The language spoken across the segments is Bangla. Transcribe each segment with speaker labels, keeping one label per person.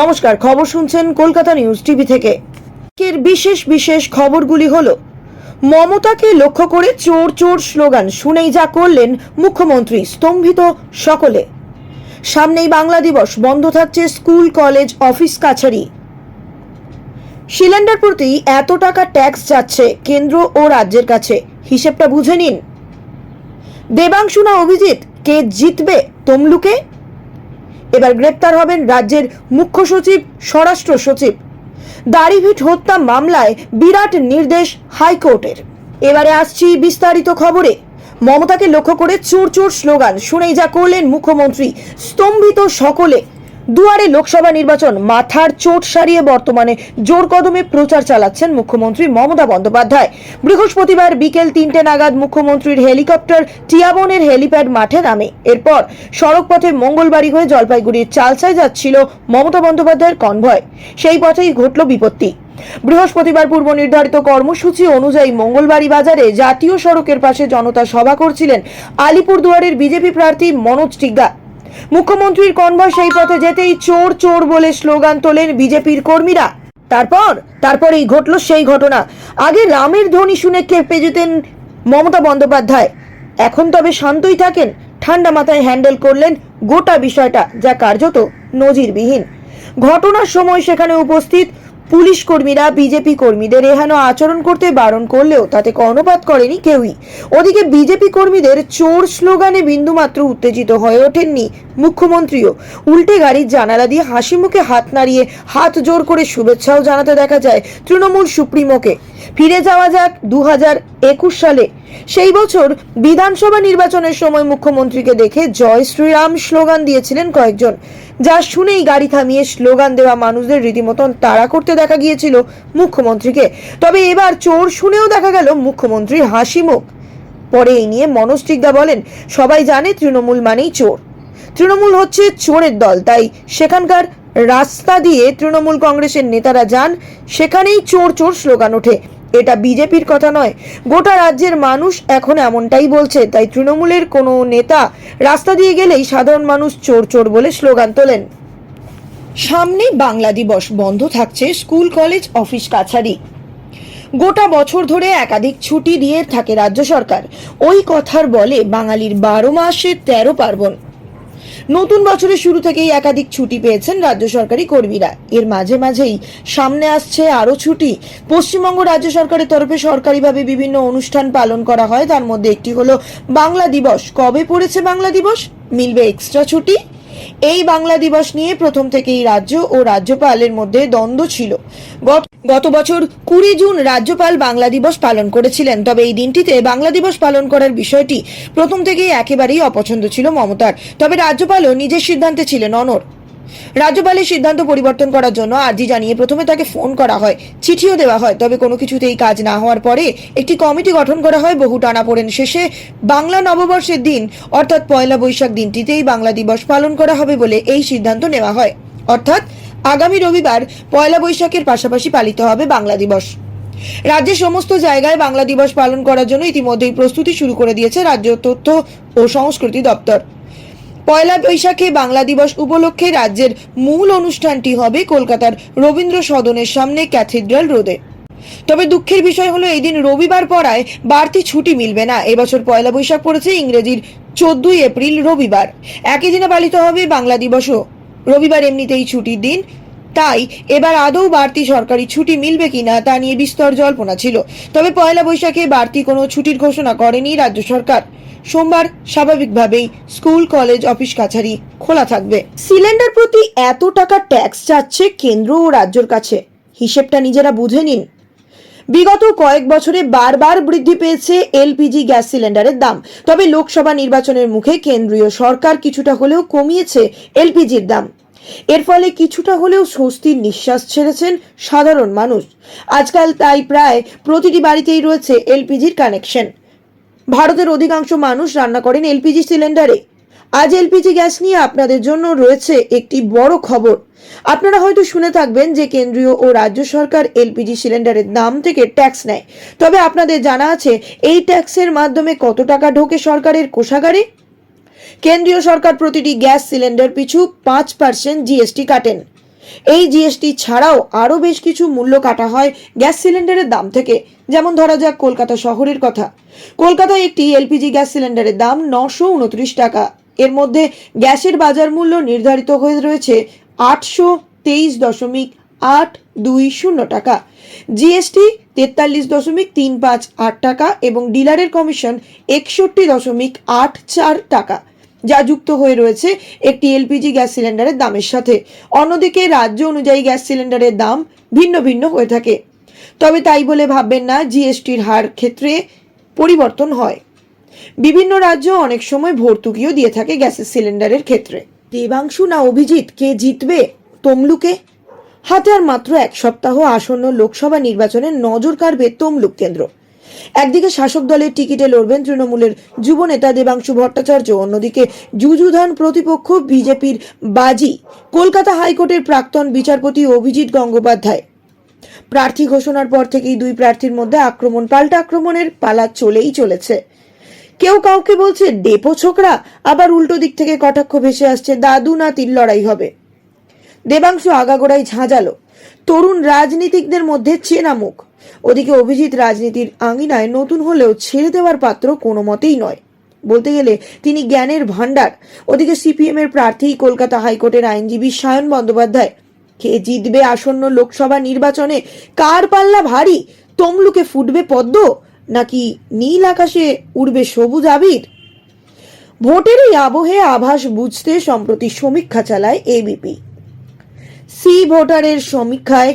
Speaker 1: নমস্কার, খবর শুনছেন কলকাতা নিউজ টিভি থেকে। আজকের বিশেষ বিশেষ খবরগুলি হল, মমতাকে লক্ষ্য করে চোর চোর স্লোগান শুনেই যা করলেন মুখ্যমন্ত্রী, স্তম্ভিত সকলে। সামনেই বাংলা দিবস, বন্ধ থাকছে স্কুল, কলেজ, অফিস, কাছারি। সিলিন্ডার প্রতি এত টাকা ট্যাক্স যাচ্ছে কেন্দ্র ও রাজ্যের কাছে, হিসেবটা বুঝে নিন। দেবাংশু না অভিজিৎ, কে জিতবে তমলুকে? এবার গ্রেপ্তার হবেন রাজ্যের মুখ্য সচিব, স্বরাষ্ট্র সচিব। দাড়িভিট হত্যা মামলায় বিরাট নির্দেশ হাইকোর্টের। এবারে আসছি বিস্তারিত খবরে। মমতাকে লক্ষ্য করে চোর চোর স্লোগান, শুনেই যা করলেন মুখ্যমন্ত্রী। স্তম্ভিত সকলে দুয়ারে লোকসভা নির্বাচন, মাথার চোট সারিয়ে বর্তমানে জোর কদমে প্রচার চালাচ্ছেন মুখ্যমন্ত্রী মমতা বন্দ্যোপাধ্যায়। বৃহস্পতিবার বিকেল তিনটে নাগাদ মুখ্যমন্ত্রীর হেলিকপ্টার টিয়াবনের হেলিপ্যাড মাঠে নামে। এরপর সড়কপথে মঙ্গলবাড়ি হয়ে জলপাইগুড়ির চালসায় যাচ্ছিল মমতা বন্দ্যোপাধ্যায়ের কনভয়। সেই পথেই ঘটল বিপত্তি। বৃহস্পতিবার পূর্ব নির্ধারিত কর্মসূচি অনুযায়ী মঙ্গলবাড়ি বাজারে জাতীয় সড়কের পাশে জনতা সভা করছিলেন আলিপুরদুয়ারের বিজেপি প্রার্থী মনোজ টিগ্গা। মুখ্যমন্ত্রীর কনভয় সেই পথে যেতেই চোর চোর বলে স্লোগান তোলেন বিজেপির কর্মীরা। তারপর, তারপরেই ঘটল সেই ঘটনা। আগে রামের ধ্বনি শুনে কেঁপে যেতেন মমতা বন্দ্যোপাধ্যায়। এখন তবে শান্তই থাকেন, ঠান্ডা মাথায় হ্যান্ডেল করলেন গোটা বিষয়টা, যা কার্যত নজিরবিহীন। ঘটনার সময় সেখানে উপস্থিত পুলিশ কর্মীরা, বিজেপি কর্মীদের এহেন আচরণ করতে বারণ করলেও তাতে কর্ণপাত করেনি কেউই। ওদিকে বিজেপি কর্মীদের চোর স্লোগানে বিন্দুমাত্র উত্তেজিত হয়ে ওঠেননি মুখ্যমন্ত্রীও। উল্টে গাড়ির জানালা দিয়ে হাসি মুখে হাত নাড়িয়ে হাত জোর করে শুভেচ্ছাও জানাতে দেখা যায় তৃণমূল সুপ্রিমোকে। ফিরে যাওয়া যাক দু সালে। সেই বছর বিধানসভা নির্বাচনের সময় মুখ্যমন্ত্রীকে দেখে জয় শ্রীরাম স্লোগান দিয়েছিলেন কয়েকজন, যা শুনেই গাড়ি থামিয়ে স্লোগান দেওয়া মানুষদের রীতিমতন তাড়া করতে দেখা গিয়েছিল মুখ্যমন্ত্রীকে। তবে এবার চোর শুনেও দেখা গেল মুখ্যমন্ত্রীর হাসি মুখ। পরে এই নিয়ে মনোজ টিগ্গা বলেন, সবাই জানে তৃণমূল মানেই চোর। তৃণমূল হচ্ছে চোরের দল, তাই সেখানকার রাস্তা দিয়ে তৃণমূল কংগ্রেসের নেতারা যান, সেখানেই চোর চোর স্লোগান ওঠে। এটা বিজেপির কথা নয়। গোটা রাজ্যের মানুষ এখন এমনটাই বলছে। তাই তৃণমূলের কোনো নেতা রাস্তা দিয়ে গেলেই সাধারণ মানুষ চোর চোর বলে স্লোগান তোলেন। সামনে বাংলা দিবস বন্ধ থাকছে স্কুল, কলেজ, অফিস, কাছারি। গোটা বছর ধরে একাধিক ছুটি দিয়ে থাকে রাজ্য সরকার। ওই কথার বলে বাঙালির বারো মাসে তেরো পার্বণ। নতুন বছরের শুরু থেকেই একাধিক ছুটি পেয়েছেন রাজ্য সরকারি কর্মীরা। এর মাঝে মাঝেই সামনে আসছে আরও ছুটি। পশ্চিমবঙ্গ রাজ্য সরকারের তরফে সরকারিভাবে বিভিন্ন অনুষ্ঠান পালন করা হয়। তার মধ্যে একটি হলো বাংলা দিবস। কবে পড়েছে বাংলা দিবস? মিলবে এক্সট্রা ছুটি। এই বাংলা দিবস নিয়ে প্রথম থেকেই রাজ্য ও রাজ্যপালের মধ্যে দ্বন্দ্ব ছিল। গত- বছর কুড়ি জুন রাজ্যপাল বাংলা দিবস পালন করেছিলেন, তবে এই দিনটিতে বাংলা দিবস পালন করার বিষয়টি প্রথম থেকেই একেবারেই অপছন্দ ছিল মমতার। তবে রাজ্যপালও নিজের সিদ্ধান্তে ছিলেন অনর রাজ্যপালের সিদ্ধান্ত পরিবর্তন করার জন্য আর্জি জানিয়ে প্রথমে তাকে ফোন করা হয়, চিঠিও দেওয়া হয়। তবে কোনো কিছুতেই কাজ না হওয়ার পরে একটি কমিটি গঠন করা হয় বহু টানাপোড়েন শেষে বাংলা নববর্ষের দিন, অর্থাৎ পয়লা বৈশাখ দিনটিতেই বাংলা দিবস পালন করা হবে বলে এই সিদ্ধান্ত নেওয়া হয়। অর্থাৎ আগামী রবিবার পয়লা বৈশাখের পাশাপাশি পালিত হবে বাংলা দিবস। রাজ্যের সমস্ত জায়গায় বাংলা দিবস পালন করার জন্য ইতিমধ্যেই প্রস্তুতি শুরু করে দিয়েছে রাজ্য তথ্য ও সংস্কৃতি দপ্তর। পয়লা বৈশাখে বাংলা দিবস উপলক্ষে রাজ্যের মূল অনুষ্ঠানটি হবে কলকাতার রবীন্দ্র সদনের সামনে ক্যাথিড্রাল রোদে। তবে দুঃখের বিষয় হলো, এই দিন রবিবার পড়ায় বাড়তি ছুটি মিলবে না। এবছর পয়লা বৈশাখ পড়েছে ইংরেজির চোদ্দই এপ্রিল রবিবার। একই দিনে পালিত হবে বাংলা দিবসও। রবিবার এমনিতেই ছুটির দিন। তাই এবার আদৌ বাড়তি সরকারি ছুটি মিলবে কিনা তা নিয়ে বিস্তর জল্পনা ছিল। তবে পয়লা বৈশাখে বাড়তি কোনো ছুটির ঘোষণা করেনি রাজ্য সরকার। সোমবার স্বাভাবিকভাবেই স্কুল, কলেজ, অফিস, কাছারি খোলা থাকবে। সিলিন্ডার প্রতি এত টাকা ট্যাক্স চাচ্ছে কেন্দ্র ও রাজ্যের কাছে। হিসেবটা নিজেরা বুঝে নিন। বিগত কয়েক বছরে বারবার বৃদ্ধি পেয়েছে এলপিজি গ্যাস সিলিন্ডারের দাম। তবে লোকসভা নির্বাচনের মুখে কেন্দ্রীয় সরকার কিছুটা হলেও কমিয়েছে এলপিজির দাম। এর ফলে কিছুটা হলেও স্বস্তির নিঃশ্বাস ছেড়েছেন সাধারণ মানুষ। আজকাল তাই প্রায় প্রতিটি বাড়িতেই রয়েছে এলপিজির কানেকশন। ভারতের অধিকাংশ মানুষ রান্না করেন এলপিজি সিলিন্ডারে। আজ এলপিজি গ্যাস নিয়ে আপনাদের জন্য রয়েছে একটি বড় খবর। আপনারা হয়তো শুনে থাকবেন যে কেন্দ্রীয় ও রাজ্য সরকার এলপিজি সিলিন্ডারের দাম থেকে ট্যাক্স নেয়। তবে আপনাদের জানা আছে, এই ট্যাক্সের মাধ্যমে কত টাকা ঢোকে সরকারের কোষাগারে? কেন্দ্রীয় সরকার প্রতিটি গ্যাস সিলিন্ডার পিছু পাঁচ পার্সেন্ট জিএসটি কাটেন। এই জিএসটি ছাড়াও আরও বেশ কিছু মূল্য কাটা হয় গ্যাস সিলিন্ডারের দাম থেকে। যেমন ধরা যাক কলকাতা শহরের কথা। কলকাতায় একটি এলপিজি গ্যাস সিলিন্ডারের দাম নশো উনত্রিশ টাকা। এর মধ্যে গ্যাসের বাজার মূল্য নির্ধারিত হয়ে রয়েছে আটশো তেইশ দশমিক আট দুই শূন্য টাকা। জিএসটি তেতাল্লিশ দশমিক তিন পাঁচ আট টাকা এবং ডিলারের কমিশন একষট্টি দশমিক আট চার টাকা। যা যুক্ত হয়ে রয়েছে একটি এলপিজি গ্যাস সিলিন্ডারের দামের সাথে। অন্যদিকে রাজ্য অনুযায়ী গ্যাস সিলিন্ডারের দাম ভিন্ন ভিন্ন হয়ে থাকে। তবে তাই বলে ভাববেন না, জিএসটির হার ক্ষেত্রে পরিবর্তন হয়। বিভিন্ন রাজ্য অনেক সময় ভর্তুকিও দিয়ে থাকে গ্যাসের সিলিন্ডারের ক্ষেত্রে। দেবাংশু না অভিজিৎ, কে জিতবে তমলুকে? হাতে আর মাত্র এক সপ্তাহ আসন্ন লোকসভা নির্বাচনে নজর কাড়বে তমলুক কেন্দ্র। একদিকে শাসক দলের টিকিটে লড়বেন তৃণমূলের যুব নেতা দেবাংশু ভট্টাচার্য, অন্যদিকে যুযুধান প্রতিপক্ষ বিজেপির বাজি, কলকাতা হাইকোর্টের প্রাক্তন বিচারপতি অভিজিৎ গঙ্গোপাধ্যায়। প্রার্থী ঘোষণার পর থেকেই দুই প্রার্থীর মধ্যে আক্রমণ, পাল্টা আক্রমণের পালা চলেই চলেছে। কেউ কাউকে বলছে, ডেপো ছোকরা আবার উল্টো দিক থেকে কটাক্ষ ভেসে আসছে, দাদু না নাতির লড়াই হবে দেবাংশু আগাগোড়াই ঝাঁঝালো। তরুণ রাজনীতিকদের মধ্যে চেনা মুখ। ওদিকে অভিজিৎ রাজনীতির আঙিনায় নতুন হলেও ছেড়ে দেওয়ার পাত্র কোনো মতেই নয়। বলতে গেলে তিনি জ্ঞানের ভাণ্ডার। ওদিকে সিপিএম এর প্রার্থী কলকাতা হাইকোর্টের আইনজীবী সায়ন বন্দ্যোপাধ্যায়, কে জিতবে আসন্ন লোকসভা নির্বাচনে কার পাল্লা ভারী? তমলুকে ফুটবে পদ্ম? নাকি নীল আকাশে উড়বে সবুজ আবির? ভোটের এই আবহে আভাস বুঝতে সম্প্রতি সমীক্ষা চালায় এবিপি সি ভোটারের সমীক্ষায়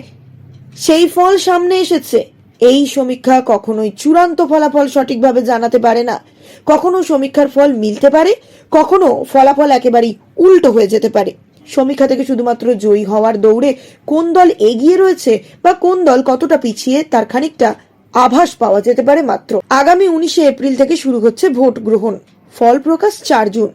Speaker 1: সেই ফল সামনে এসেছে। এই সমীক্ষা কখনোই চূড়ান্ত ফলাফল সঠিকভাবে জানাতে পারে না। কখনো সমীক্ষার ফল মিলতে পারে, কখনো ফলাফল একেবারেই উল্টো হয়ে যেতে পারে। সমীক্ষা থেকে শুধুমাত্র জয়ী হওয়ার দৌড়ে কোন দল এগিয়ে রয়েছে বা কোন দল কতটা পিছিয়ে, তার খানিকটা আভাস পাওয়া যেতে পারে মাত্র। আগামী উনিশে এপ্রিল থেকে শুরু হচ্ছে ভোট গ্রহণ। ফল প্রকাশ চার জুন।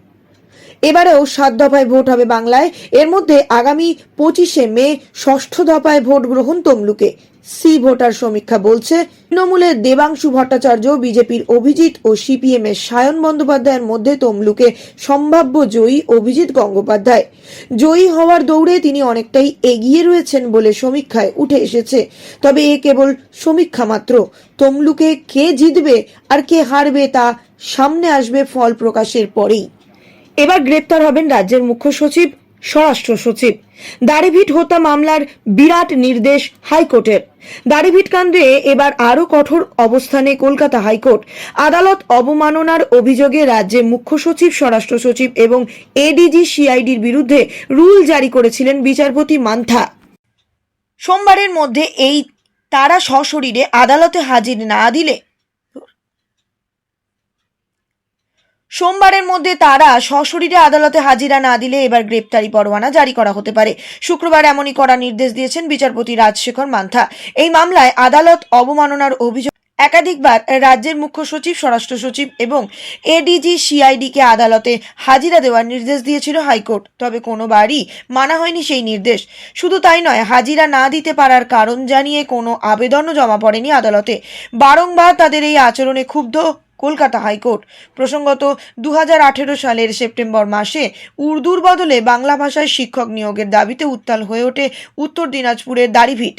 Speaker 1: এবারেও সাত দফায় ভোট হবে বাংলায়। এর মধ্যে আগামী পঁচিশে মে ষষ্ঠ দফায় ভোট গ্রহণ তমলুকে। সি ভোটার সমীক্ষা বলছে, তৃণমূলের দেবাংশু ভট্টাচার্য, বিজেপির অভিজিৎ ও সিপিএম এর সায়ন বন্দ্যোপাধ্যায়ের মধ্যে তমলুকে সম্ভাব্য জয়ী অভিজিৎ গঙ্গোপাধ্যায়। জয়ী হওয়ার দৌড়ে তিনি অনেকটাই এগিয়ে রয়েছেন বলে সমীক্ষায় উঠে এসেছে। তবে এ কেবল সমীক্ষা মাত্র। তমলুকে কে জিতবে আর কে হারবে তা সামনে আসবে ফল প্রকাশের পরেই। এবার গ্রেপ্তার হবেন রাজ্যের মুখ্য সচিব, স্বরাষ্ট্র সচিব। দাড়িভিট হত্যা মামলার বিরাট নির্দেশ হাইকোর্টের। দাড়িভিট কাণ্ডে এবার আরও কঠোর অবস্থানে কলকাতা হাইকোর্ট। আদালত অবমাননার অভিযোগে রাজ্যে মুখ্য সচিব, স্বরাষ্ট্র সচিব এবং এডিজি সিআইডির বিরুদ্ধে রুল জারি করেছিলেন বিচারপতি মান্থা। সোমবারের মধ্যে এই তারা সশরীরে আদালতে হাজির না দিলে সোমবারের মধ্যে তারা সশরীরে আদালতে হাজিরা না দিলে এবার গ্রেপ্তারি পরোয়ানা জারি করা হতে পারে। শুক্রবার এমনই করা নির্দেশ দিয়েছেন বিচারপতি রাজশেখর মান্থা। এই মামলায় আদালত অবমাননার অভিযোগ একাধিকবার রাজ্যের মুখ্য সচিব, স্বরাষ্ট্র সচিব এবং এডিজি সিআইডিকে আদালতে হাজিরা দেওয়ার নির্দেশ দিয়েছিল হাইকোর্ট। তবে কোনোবারই মানা হয়নি সেই নির্দেশ। শুধু তাই নয়, হাজিরা না দিতে পারার কারণ জানিয়ে কোনো আবেদনও জমা পড়েনি আদালতে। বারংবার তাদের এই আচরণে ক্ষুব্ধ কলকাতা হাইকোর্ট। প্রসঙ্গত দু হাজার আঠেরো সালের সেপ্টেম্বর মাসে উর্দুর বদলে বাংলা ভাষায় শিক্ষক নিয়োগের দাবিতে উত্তাল হয়ে ওঠে উত্তর দিনাজপুরের দাড়িভিট।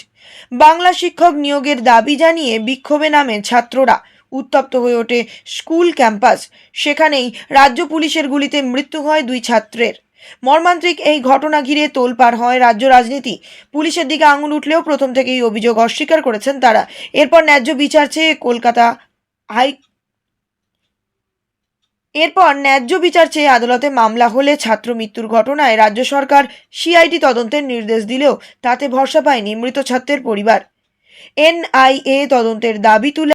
Speaker 1: বাংলা শিক্ষক নিয়োগের দাবি জানিয়ে বিক্ষোভে নামে ছাত্ররা। উত্তপ্ত হয়ে ওঠে স্কুল ক্যাম্পাস। সেখানেই রাজ্য পুলিশের গুলিতে মৃত্যু হয় দুই ছাত্রের। মর্মান্তিক এই ঘটনা ঘিরে তোলপাড় হয় রাজ্য রাজনীতি। পুলিশের দিকে আঙুল উঠলেও প্রথম থেকেই অভিযোগ অস্বীকার করেছেন তারা। এরপর ন্যায্য বিচার চেয়ে কলকাতা হাই এরপর ন্যায্য বিচার চেয়ে আদালতে মামলা হলে ছাত্র মৃত্যুর ঘটনায় রাজ্য সরকার সিআইডি তদন্তের নির্দেশ দিলেও তাতে ভরসা পায়নি মৃত ছাত্রের পরিবার। এনআইএ তদন্তের দাবি তুলে